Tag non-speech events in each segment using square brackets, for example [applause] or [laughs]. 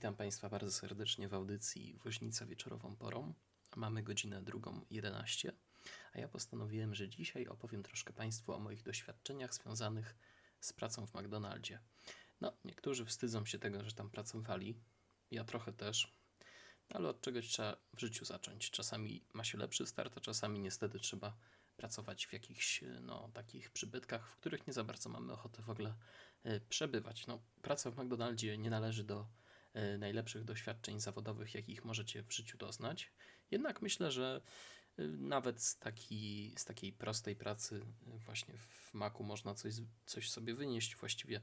Witam Państwa bardzo serdecznie w audycji Woźnica wieczorową porą. Mamy godzinę drugą 11, a ja postanowiłem, że dzisiaj opowiem troszkę Państwu o moich doświadczeniach związanych z pracą w McDonaldzie. No, niektórzy wstydzą się tego, że tam pracowali, ja trochę też, ale od czegoś trzeba w życiu zacząć. Czasami ma się lepszy start, a czasami niestety trzeba pracować w jakichś no, takich przybytkach, w których nie za bardzo mamy ochotę w ogóle e, przebywać. No, praca w McDonaldzie nie należy do najlepszych doświadczeń zawodowych, jakich możecie w życiu doznać. Jednak myślę, że e, nawet z, taki, z takiej prostej pracy e, właśnie w Macu można coś, coś sobie wynieść. Właściwie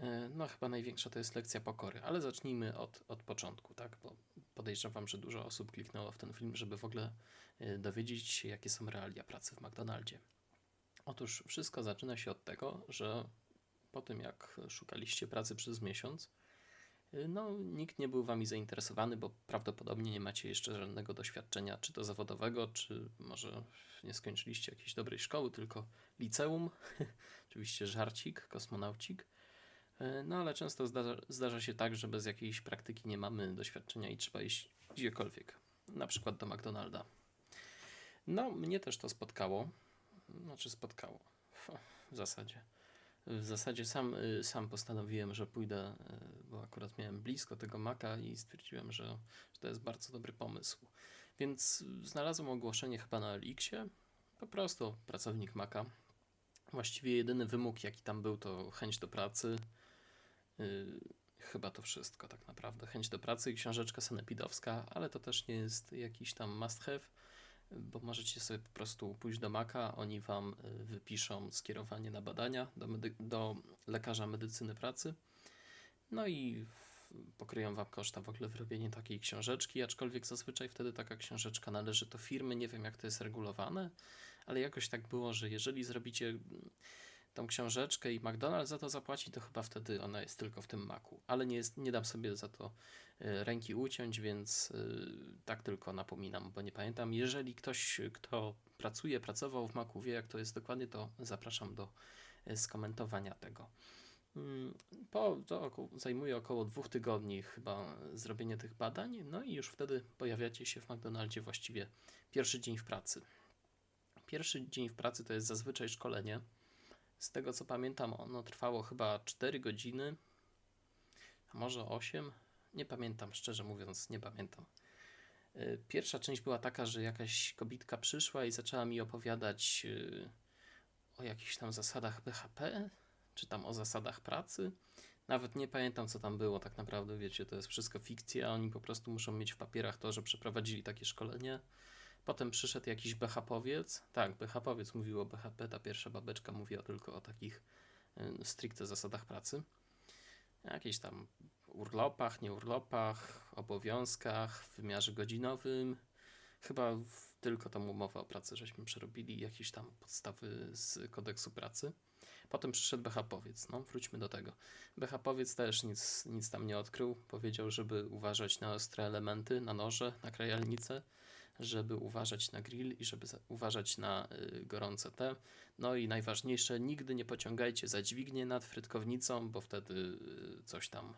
e, no chyba największa to jest lekcja pokory, ale zacznijmy od, od początku, tak? Bo podejrzewam, że dużo osób kliknęło w ten film, żeby w ogóle e, dowiedzieć się, jakie są realia pracy w McDonaldzie. Otóż wszystko zaczyna się od tego, że po tym jak szukaliście pracy przez miesiąc, no nikt nie był wami zainteresowany, bo prawdopodobnie nie macie jeszcze żadnego doświadczenia, czy to zawodowego, czy może nie skończyliście jakiejś dobrej szkoły, tylko liceum. [laughs] Oczywiście żarcik, kosmonaucik. Y, No ale często zdarza, zdarza się tak, że bez jakiejś praktyki nie mamy doświadczenia i trzeba iść gdziekolwiek, na przykład do McDonalda. No, mnie też to spotkało. Znaczy spotkało. W zasadzie. W zasadzie sam, y, sam postanowiłem, że pójdę, y, bo akurat miałem blisko tego maka i stwierdziłem, że, że to jest bardzo dobry pomysł. Więc znalazłem ogłoszenie chyba na Elixie. Po prostu pracownik maka. Właściwie jedyny wymóg, jaki tam był, to chęć do pracy. Y, Chyba to wszystko tak naprawdę. Chęć do pracy i książeczka sanepidowska, ale to też nie jest jakiś tam must have bo możecie sobie po prostu pójść do Maka, oni Wam y, wypiszą skierowanie na badania do, do lekarza medycyny pracy, no i pokryją Wam koszta w ogóle wyrobienie takiej książeczki, aczkolwiek zazwyczaj wtedy taka książeczka należy do firmy, nie wiem jak to jest regulowane, ale jakoś tak było, że jeżeli zrobicie tą książeczkę i McDonald's za to zapłaci, to chyba wtedy ona jest tylko w tym maku, ale nie, jest, nie dam sobie za to y, ręki uciąć, więc y, tak tylko napominam, bo nie pamiętam. Jeżeli ktoś, kto pracuje, pracował w maku, wie jak to jest dokładnie, to zapraszam do y, skomentowania tego. Mm, Po, to zajmuje około dwóch tygodni chyba zrobienie tych badań, no i już wtedy pojawiacie się w McDonaldzie właściwie pierwszy dzień w pracy. Pierwszy dzień w pracy to jest zazwyczaj szkolenie. Z tego co pamiętam, ono trwało chyba 4 godziny, a może 8. Nie pamiętam, szczerze mówiąc, nie pamiętam. Y, Pierwsza część była taka, że jakaś kobitka przyszła i zaczęła mi opowiadać y, o jakichś tam zasadach BHP, czy tam o zasadach pracy. Nawet nie pamiętam, co tam było tak naprawdę, wiecie, to jest wszystko fikcja, oni po prostu muszą mieć w papierach to, że przeprowadzili takie szkolenie. Potem przyszedł jakiś BHP-owiec, tak, BHP-owiec mówił o BHP, ta pierwsza babeczka mówiła tylko o takich y, stricte zasadach pracy. Jakieś tam urlopach, nieurlopach, obowiązkach, w wymiarze godzinowym. Chyba tylko tą umowę o pracę żeśmy przerobili, jakieś tam podstawy z kodeksu pracy. Potem przyszedł BHP-owiec, no wróćmy do tego. BHP-owiec też nic, nic tam nie odkrył. Powiedział, żeby uważać na ostre elementy, na noże, na krajalnice, żeby uważać na grill i żeby uważać na y, gorące te. No i najważniejsze, nigdy nie pociągajcie za dźwignię nad frytkownicą, bo wtedy y, coś tam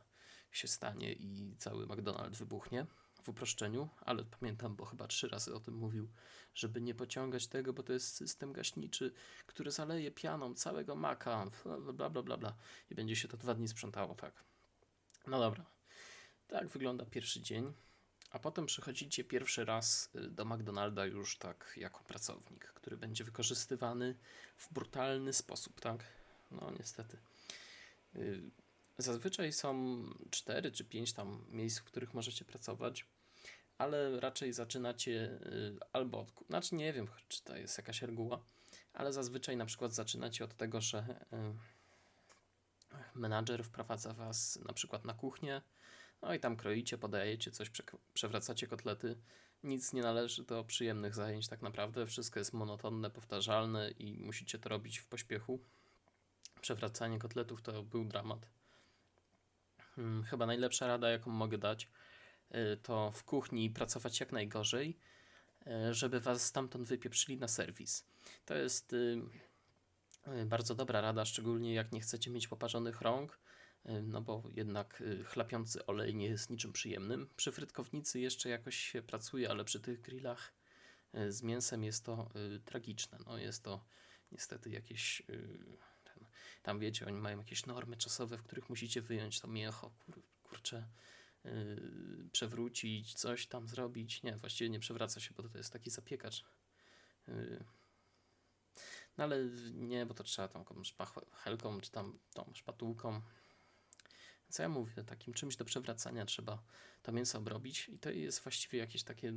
się stanie i cały McDonald's wybuchnie w uproszczeniu, ale pamiętam, bo chyba trzy razy o tym mówił, żeby nie pociągać tego, bo to jest system gaśniczy, który zaleje pianą całego maka, bla bla bla, bla. i będzie się to dwa dni sprzątało, tak. No dobra. Tak wygląda pierwszy dzień, a potem przychodzicie pierwszy raz y, do McDonalda już tak jako pracownik, który będzie wykorzystywany w brutalny sposób, tak? No niestety. Y, Zazwyczaj są 4 czy 5 tam miejsc, w których możecie pracować, ale raczej zaczynacie y, albo od, znaczy nie wiem, czy to jest jakaś reguła, ale zazwyczaj na przykład zaczynacie od tego, że menadżer wprowadza was na przykład na kuchnię, no i tam kroicie, podajecie coś, przewracacie kotlety. Nic nie należy do przyjemnych zajęć tak naprawdę, wszystko jest monotonne, powtarzalne i musicie to robić w pośpiechu. Przewracanie kotletów to był dramat. Hmm, Chyba najlepsza rada, jaką mogę dać, y, to w kuchni pracować jak najgorzej, y, żeby was stamtąd wypieprzyli na serwis. To jest y, bardzo dobra rada, szczególnie jak nie chcecie mieć poparzonych rąk, no bo jednak y, chlapiący olej nie jest niczym przyjemnym. Przy frytkownicy jeszcze jakoś się pracuje, ale przy tych grillach y, z mięsem jest to y, tragiczne. No jest to niestety jakieś... Y, ten, tam wiecie, oni mają jakieś normy czasowe, w których musicie wyjąć to mięcho, kur, kurczę, przewrócić, coś tam zrobić. Nie, właściwie nie przewraca się, bo to jest taki zapiekacz. No ale nie, bo to trzeba tą jakąś helką, czy tam tą szpatułką. Co ja mówię, takim czymś do przewracania trzeba to mięso obrobić i to jest właściwie jakieś takie,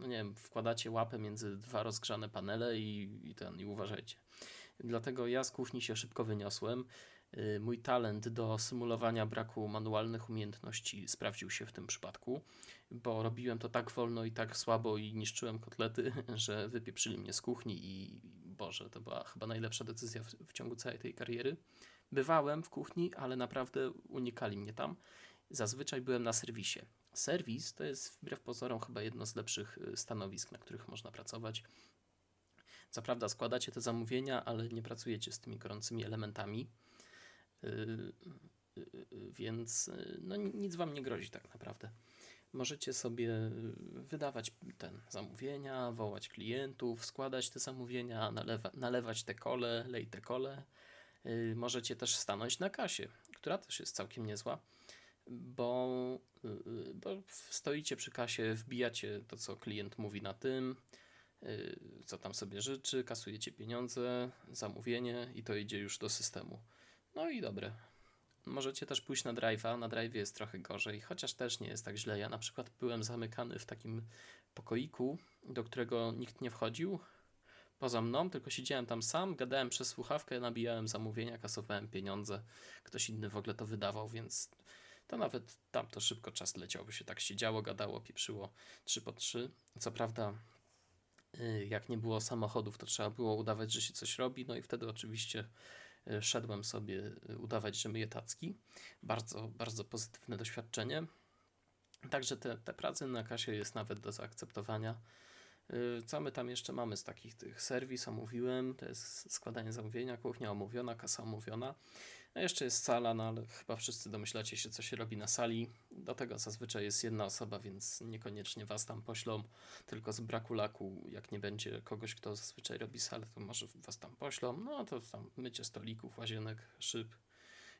no nie wiem, wkładacie łapę między dwa rozgrzane panele i, i ten, i uważajcie. Dlatego ja z kuchni się szybko wyniosłem. Y, Mój talent do symulowania braku manualnych umiejętności sprawdził się w tym przypadku, bo robiłem to tak wolno i tak słabo i niszczyłem kotlety, [laughs] że wypieprzyli mnie z kuchni i Boże, to była chyba najlepsza decyzja w, w ciągu całej tej kariery. Bywałem w kuchni, ale naprawdę unikali mnie tam. Zazwyczaj byłem na serwisie. Serwis to jest wbrew pozorom chyba jedno z lepszych y, stanowisk, na których można pracować. Co prawda składacie te zamówienia, ale nie pracujecie z tymi gorącymi elementami. Yy, yy, więc no, ni- nic wam nie grozi tak naprawdę. Możecie sobie wydawać ten zamówienia, wołać klientów, składać te zamówienia, nalewa, nalewać te kole, lej te kole. Yy, Możecie też stanąć na kasie, która też jest całkiem niezła, bo, yy, bo stoicie przy kasie, wbijacie to, co klient mówi na tym, co tam sobie życzy, kasujecie pieniądze, zamówienie i to idzie już do systemu. No i dobre. Możecie też pójść na drive'a. Na drive jest trochę gorzej, chociaż też nie jest tak źle. Ja na przykład byłem zamykany w takim pokoiku, do którego nikt nie wchodził poza mną, tylko siedziałem tam sam, gadałem przez słuchawkę, nabijałem zamówienia, kasowałem pieniądze. Ktoś inny w ogóle to wydawał, więc to nawet tam to szybko czas leciał, by się tak siedziało, gadało, pieprzyło 3 po 3. Co prawda, y, jak nie było samochodów, to trzeba było udawać, że się coś robi, no i wtedy oczywiście y, szedłem sobie y, udawać, że myję tacki. Bardzo, bardzo pozytywne doświadczenie. Także te, te prace na kasie jest nawet do zaakceptowania. Y, Co my tam jeszcze mamy z takich tych serwis, omówiłem, to jest składanie zamówienia, kuchnia omówiona, kasa omówiona. No jeszcze jest sala, no ale chyba wszyscy domyślacie się, co się robi na sali. Do tego zazwyczaj jest jedna osoba, więc niekoniecznie was tam poślą, tylko z braku laku, jak nie będzie kogoś, kto zazwyczaj robi salę, to może was tam poślą. No to tam mycie stolików, łazienek, szyb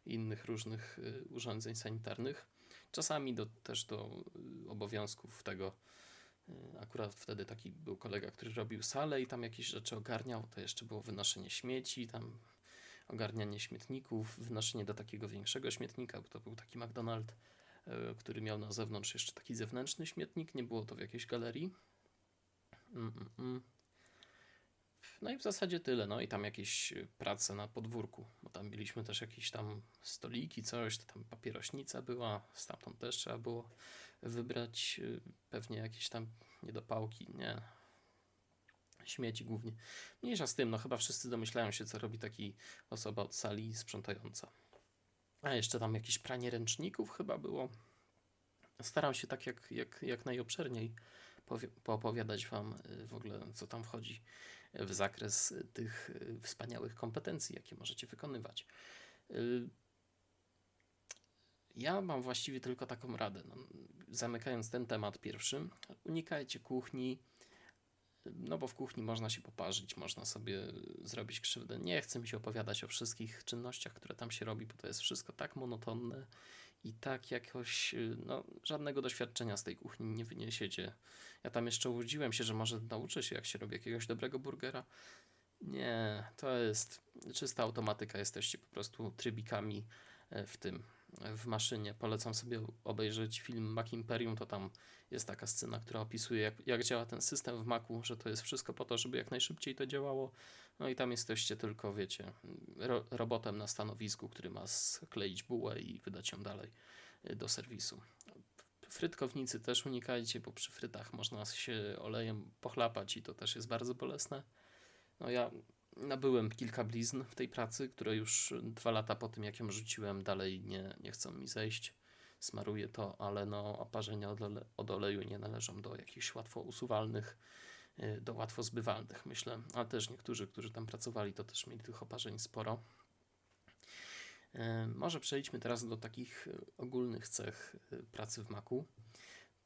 innych różnych y, urządzeń sanitarnych. Czasami do, też do y, obowiązków tego Akurat wtedy taki był kolega, który robił salę i tam jakieś rzeczy ogarniał. To jeszcze było wynoszenie śmieci, tam ogarnianie śmietników, wynoszenie do takiego większego śmietnika, bo to był taki McDonald, y, który miał na zewnątrz jeszcze taki zewnętrzny śmietnik. Nie było to w jakiejś galerii. Mm, mm. No i w zasadzie tyle. No i tam jakieś y, prace na podwórku, bo tam mieliśmy też jakieś tam stoliki, coś, to tam papierośnica była, stamtąd też trzeba było wybrać y, pewnie jakieś tam niedopałki, nie. Śmieci głównie. Mniejsza z tym, no chyba wszyscy domyślają się, co robi taki osoba od sali sprzątająca. A jeszcze tam jakieś pranie ręczników chyba było. Staram się tak jak, jak, jak najobszerniej poopowiadać Wam y, w ogóle, co tam wchodzi w zakres tych y, wspaniałych kompetencji, jakie możecie wykonywać. Ja mam właściwie tylko taką radę. No, zamykając ten temat pierwszy, unikajcie kuchni, no bo w kuchni można się poparzyć, można sobie zrobić krzywdę. Nie chcę mi się opowiadać o wszystkich czynnościach, które tam się robi, bo to jest wszystko tak monotonne i tak jakoś, y, no, żadnego doświadczenia z tej kuchni nie wyniesiecie. Ja tam jeszcze łudziłem się, że może nauczę się, jak się robi jakiegoś dobrego burgera. Nie, to jest czysta automatyka. Jesteście po prostu trybikami e, w tym, w maszynie. Polecam sobie obejrzeć film Mac Imperium. To tam jest taka scena, która opisuje, jak, jak działa ten system w Macu, że to jest wszystko po to, żeby jak najszybciej to działało. No i tam jesteście tylko, wiecie, ro, robotem na stanowisku, który ma skleić bułę i wydać ją dalej e, do serwisu. Frytkownicy też unikajcie, bo przy frytach można się olejem pochlapać i to też jest bardzo bolesne. No ja nabyłem kilka blizn w tej pracy, które już dwa lata po tym, jak ją rzuciłem, dalej nie, nie chcą mi zejść. Smaruję to, ale no oparzenia od, ole- od oleju nie należą do jakichś łatwo usuwalnych, y, do łatwo zbywalnych, myślę. Ale też niektórzy, którzy tam pracowali, to też mieli tych oparzeń sporo. E, Może przejdźmy teraz do takich e, ogólnych cech pracy w Macu,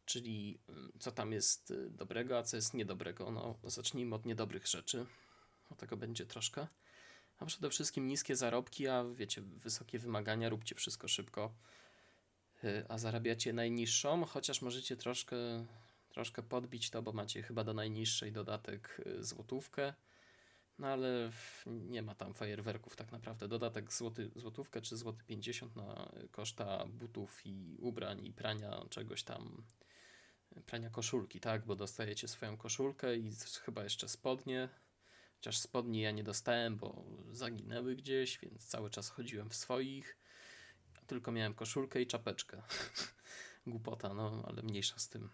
czyli co tam jest dobrego, a co jest niedobrego. No, zacznijmy od niedobrych rzeczy. O tego będzie troszkę. A przede wszystkim niskie zarobki, a wiecie, wysokie wymagania, róbcie wszystko szybko, e, a zarabiacie najniższą, chociaż możecie troszkę, troszkę podbić to, bo macie chyba do najniższej dodatek e, złotówkę. No ale nie ma tam fajerwerków tak naprawdę. Dodatek złoty, złotówkę czy złoty 50 na koszta butów i ubrań i prania czegoś tam, prania koszulki, tak? Bo dostajecie swoją koszulkę i chyba jeszcze spodnie. Chociaż spodni ja nie dostałem, bo zaginęły gdzieś, więc cały czas chodziłem w swoich. Tylko miałem koszulkę i czapeczkę. [laughs] Głupota, no ale mniejsza z tym.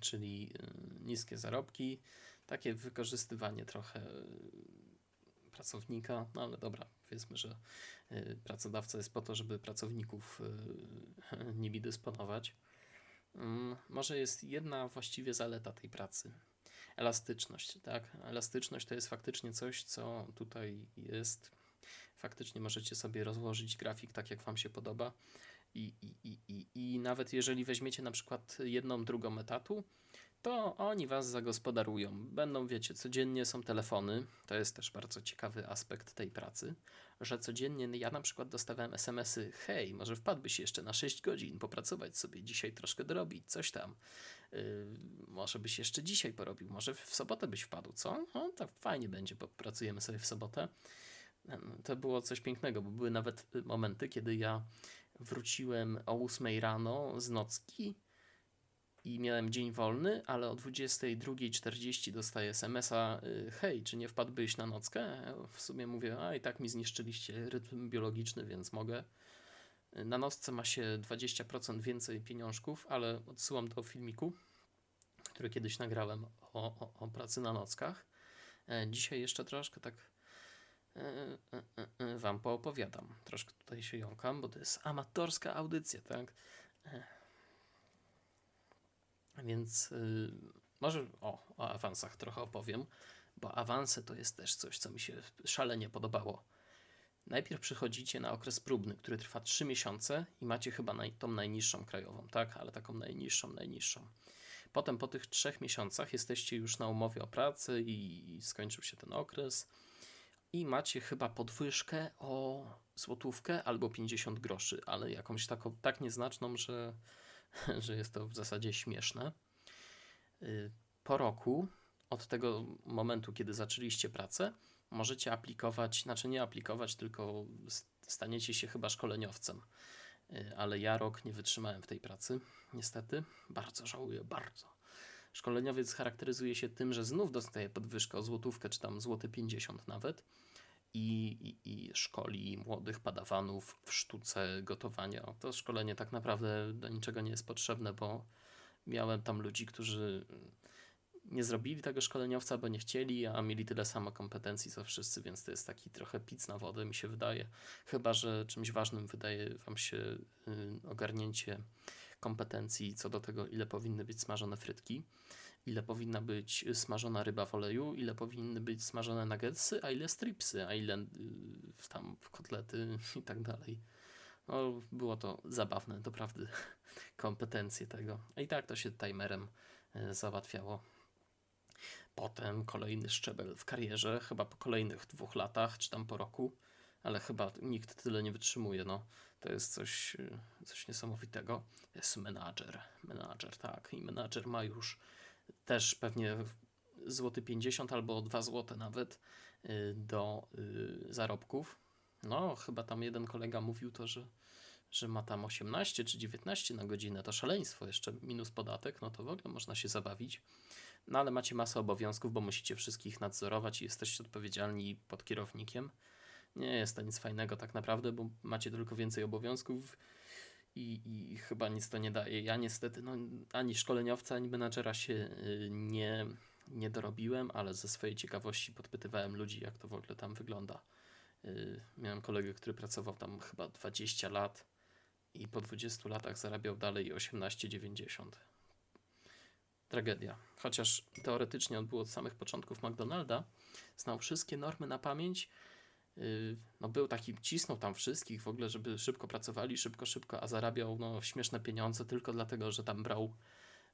Czyli y, niskie zarobki, takie wykorzystywanie trochę y, pracownika, no ale dobra, powiedzmy, że y, pracodawca jest po to, żeby pracowników [laughs] nimi dysponować. Mm, Może jest jedna właściwie zaleta tej pracy. Elastyczność, tak? Elastyczność to jest faktycznie coś, co tutaj jest. Faktycznie możecie sobie rozłożyć grafik tak, jak Wam się podoba. I, i, i, i, I nawet jeżeli weźmiecie na przykład jedną, drugą etatu, to oni Was zagospodarują. Będą, wiecie, codziennie są telefony. To jest też bardzo ciekawy aspekt tej pracy, że codziennie ja na przykład dostawałem SMS-y: hej, może wpadłbyś jeszcze na 6 godzin, popracować sobie dzisiaj troszkę dorobić, coś tam. Yy, może byś jeszcze dzisiaj porobił, może w sobotę byś wpadł, co? No, tak fajnie będzie, bo pracujemy sobie w sobotę. To było coś pięknego, bo były nawet y, momenty, kiedy ja wróciłem o 8 rano z nocki i miałem dzień wolny, ale o 22.40 dostaję SMS-a, y, hej, czy nie wpadłbyś na nockę? Ja W sumie mówię, a i tak mi zniszczyliście rytm biologiczny, więc mogę. Na nocce ma się 20% więcej pieniążków, ale odsyłam do filmiku, który kiedyś nagrałem o, o, o pracy na nockach. E, Dzisiaj jeszcze troszkę tak e, e, Wam poopowiadam. Troszkę tutaj się jąkam, bo to jest amatorska audycja, tak? Więc y, może o, o awansach trochę opowiem, bo awanse to jest też coś, co mi się szalenie podobało. Najpierw przychodzicie na okres próbny, który trwa 3 miesiące i macie chyba naj, tą najniższą krajową, tak? Ale taką najniższą, najniższą. Potem po tych trzech miesiącach jesteście już na umowie o pracę i skończył się ten okres i macie chyba podwyżkę o złotówkę albo 50 groszy, ale jakąś taką tak nieznaczną, że, [laughs] że jest to w zasadzie śmieszne. Y, Po roku, od tego momentu, kiedy zaczęliście pracę, możecie aplikować, znaczy nie aplikować, tylko staniecie się chyba szkoleniowcem. Y, Ale ja rok nie wytrzymałem w tej pracy, niestety. Bardzo żałuję, bardzo. Szkoleniowiec charakteryzuje się tym, że znów dostaje podwyżkę o złotówkę, czy tam złoty 50 nawet. I, i, I szkoli młodych padawanów w sztuce gotowania. To szkolenie tak naprawdę do niczego nie jest potrzebne, bo miałem tam ludzi, którzy nie zrobili tego szkoleniowca, bo nie chcieli, a mieli tyle samo kompetencji co wszyscy, więc to jest taki trochę pic na wodę, mi się wydaje. Chyba, że czymś ważnym wydaje Wam się y, ogarnięcie kompetencji co do tego, ile powinny być smażone frytki, ile powinna być smażona ryba w oleju, ile powinny być smażone nuggetsy, a ile stripsy, a ile y, tam kotlety [laughs] i tak dalej. No, było to zabawne, doprawdy, [laughs] kompetencje tego. I tak to się timerem y, załatwiało. Potem kolejny szczebel w karierze, chyba po kolejnych dwóch latach, czy tam po roku, ale chyba nikt tyle nie wytrzymuje. No, to jest coś, y, coś niesamowitego. Jest menadżer, menadżer, tak. I menadżer ma już też pewnie złoty 50 albo 2 złote nawet y, do y, zarobków. No, chyba tam jeden kolega mówił to, że, że ma tam 18 czy 19 na godzinę. To szaleństwo, jeszcze minus podatek, no to w ogóle można się zabawić. No ale macie masę obowiązków, bo musicie wszystkich nadzorować i jesteście odpowiedzialni pod kierownikiem. Nie jest to nic fajnego tak naprawdę, bo macie tylko więcej obowiązków i, i chyba nic to nie daje. Ja niestety no, ani szkoleniowca, ani menadżera się y, nie, nie dorobiłem, ale ze swojej ciekawości podpytywałem ludzi, jak to w ogóle tam wygląda. Y, Miałem kolegę, który pracował tam chyba 20 lat i po 20 latach zarabiał dalej 18,90. Tragedia. Chociaż teoretycznie on był od samych początków McDonalda, znał wszystkie normy na pamięć, y, no był taki, cisnął tam wszystkich w ogóle, żeby szybko pracowali, szybko, szybko, a zarabiał no, śmieszne pieniądze tylko dlatego, że tam brał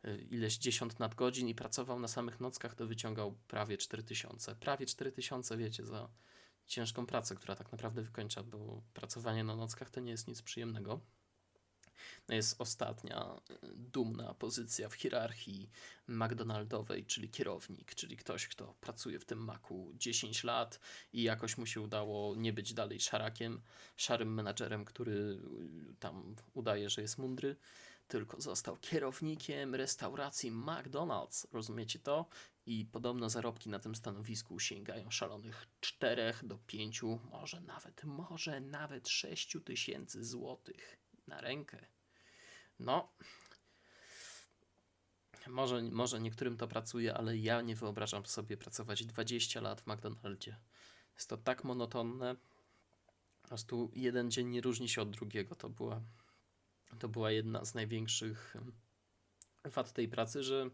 y, ileś dziesiąt nadgodzin i pracował na samych nockach, to wyciągał prawie 4000. Prawie 4000, wiecie, za ciężką pracę, która tak naprawdę wykończa, bo pracowanie na nockach to nie jest nic przyjemnego. Jest ostatnia y, dumna pozycja w hierarchii McDonaldowej, czyli kierownik, czyli ktoś, kto pracuje w tym maku 10 lat i jakoś mu się udało nie być dalej szarakiem, szarym menadżerem, który y, tam udaje, że jest mądry, tylko został kierownikiem restauracji McDonald's. Rozumiecie to? I podobno zarobki na tym stanowisku sięgają szalonych 4 do 5, może nawet, może nawet 6 tysięcy złotych na rękę. No, może, może niektórym to pracuje, ale ja nie wyobrażam sobie pracować 20 lat w McDonaldzie. Jest to tak monotonne. Po prostu jeden dzień nie różni się od drugiego. To była, to była jedna z największych wad tej pracy, że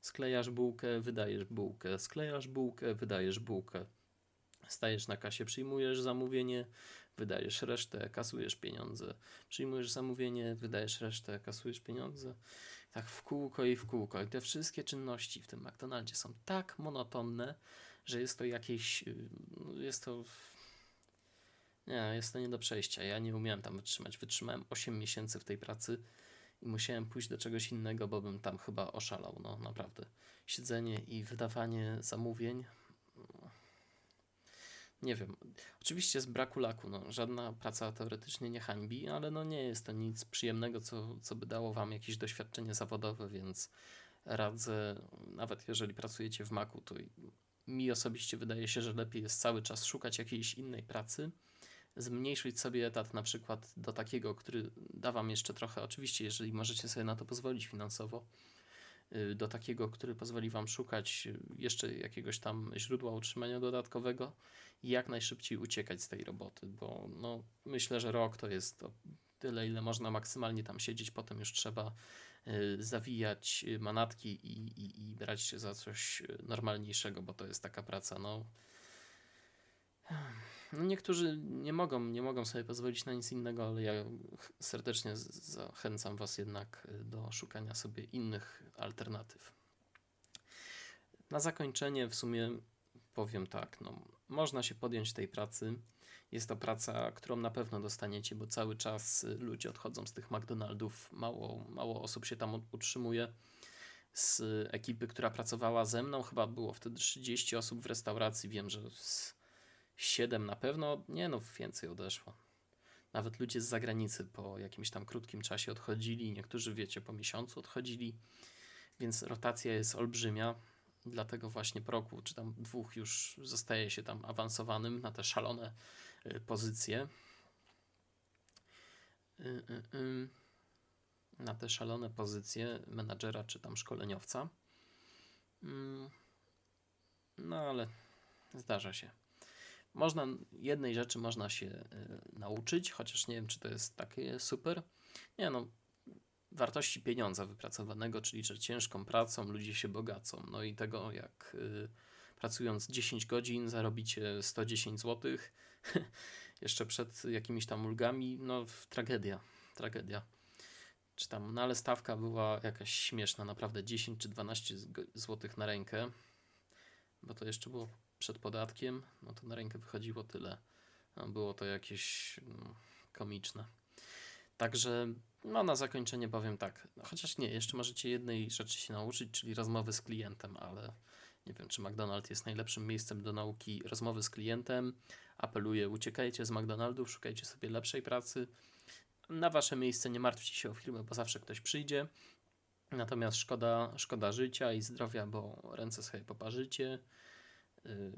sklejasz bułkę, wydajesz bułkę, sklejasz bułkę, wydajesz bułkę. Stajesz na kasie, przyjmujesz zamówienie, wydajesz resztę, kasujesz pieniądze. Przyjmujesz zamówienie, wydajesz resztę, kasujesz pieniądze. Tak w kółko i w kółko. I te wszystkie czynności w tym McDonaldzie są tak monotonne, że jest to jakieś. y, Jest to. Nie, jest to nie do przejścia. Ja nie umiałem tam wytrzymać. Wytrzymałem 8 miesięcy w tej pracy i musiałem pójść do czegoś innego, bo bym tam chyba oszalał. No naprawdę. Siedzenie i wydawanie zamówień nie wiem. Oczywiście z braku laku, no, żadna praca teoretycznie nie hańbi, ale no nie jest to nic przyjemnego, co, co by dało wam jakieś doświadczenie zawodowe, więc radzę, nawet jeżeli pracujecie w maku, to mi osobiście wydaje się, że lepiej jest cały czas szukać jakiejś innej pracy, zmniejszyć sobie etat na przykład do takiego, który da wam jeszcze trochę, oczywiście, jeżeli możecie sobie na to pozwolić finansowo, do takiego, który pozwoli wam szukać y, jeszcze jakiegoś tam źródła utrzymania dodatkowego i jak najszybciej uciekać z tej roboty, bo no, myślę, że rok to jest tyle, ile można maksymalnie tam siedzieć, potem już trzeba y, zawijać y, manatki i, i, i brać się za coś y, normalniejszego, bo to jest taka praca, no. No niektórzy nie mogą, nie mogą sobie pozwolić na nic innego, ale ja serdecznie zachęcam Was jednak y, do szukania sobie innych alternatyw. Na zakończenie w sumie powiem tak, no, można się podjąć tej pracy. Jest to praca, którą na pewno dostaniecie, bo cały czas y, ludzie odchodzą z tych McDonaldów. Mało, mało osób się tam utrzymuje. Z ekipy, która pracowała ze mną, chyba było wtedy 30 osób w restauracji. Wiem, że z 7 na pewno, nie no, więcej odeszło. Nawet ludzie z zagranicy po jakimś tam krótkim czasie odchodzili, niektórzy, wiecie, po miesiącu odchodzili, więc rotacja jest olbrzymia. Dlatego właśnie po roku czy tam dwóch już zostaje się tam awansowanym na te szalone y, pozycje. Y, y. Na te szalone pozycje menadżera czy tam szkoleniowca. Mm. No ale zdarza się. Można, jednej rzeczy można się y, nauczyć, chociaż nie wiem, czy to jest takie super. Nie no, wartości pieniądza wypracowanego, czyli że ciężką pracą ludzie się bogacą. No i tego, jak y, pracując 10 godzin zarobicie 110 zł, [laughs] jeszcze przed jakimiś tam ulgami, no tragedia, tragedia. Czy tam, no ale stawka była jakaś śmieszna, naprawdę 10 czy 12 zł na rękę, bo to jeszcze było przed podatkiem, no to na rękę wychodziło tyle. No, było to jakieś no, komiczne. Także no na zakończenie powiem tak, no, chociaż nie, jeszcze możecie jednej rzeczy się nauczyć, czyli rozmowy z klientem, ale nie wiem, czy McDonald's jest najlepszym miejscem do nauki rozmowy z klientem. Apeluję, uciekajcie z McDonaldów, szukajcie sobie lepszej pracy. Na wasze miejsce nie martwcie się o firmę, bo zawsze ktoś przyjdzie. Natomiast szkoda, szkoda życia i zdrowia, bo ręce sobie poparzycie. Yy,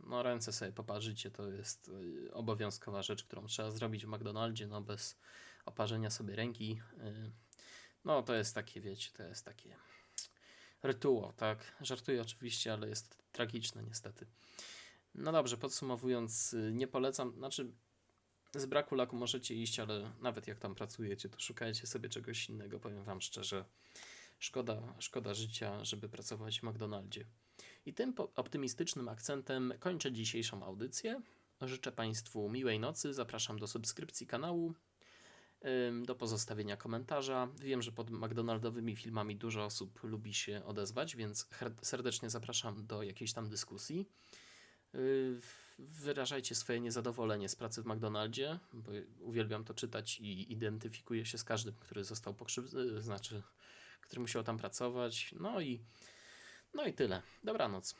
No, ręce sobie poparzycie to jest y, obowiązkowa rzecz, którą trzeba zrobić w McDonaldzie, no bez oparzenia sobie ręki. y, No, to jest takie, wiecie, to jest takie rytuał, tak? Żartuję oczywiście, ale jest tragiczne niestety. No dobrze, podsumowując, y, nie polecam, znaczy z braku laku możecie iść, ale nawet jak tam pracujecie, to szukajcie sobie czegoś innego, powiem wam szczerze. Szkoda, szkoda życia, żeby pracować w McDonaldzie. I tym optymistycznym akcentem kończę dzisiejszą audycję. Życzę Państwu miłej nocy. Zapraszam do subskrypcji kanału, do pozostawienia komentarza. Wiem, że pod McDonaldowymi filmami dużo osób lubi się odezwać, więc serdecznie zapraszam do jakiejś tam dyskusji. Yy, Wyrażajcie swoje niezadowolenie z pracy w McDonaldzie, bo uwielbiam to czytać i identyfikuję się z każdym, który został pokrzywdzony, znaczy, który musiał tam pracować. No i, no i tyle. Dobranoc.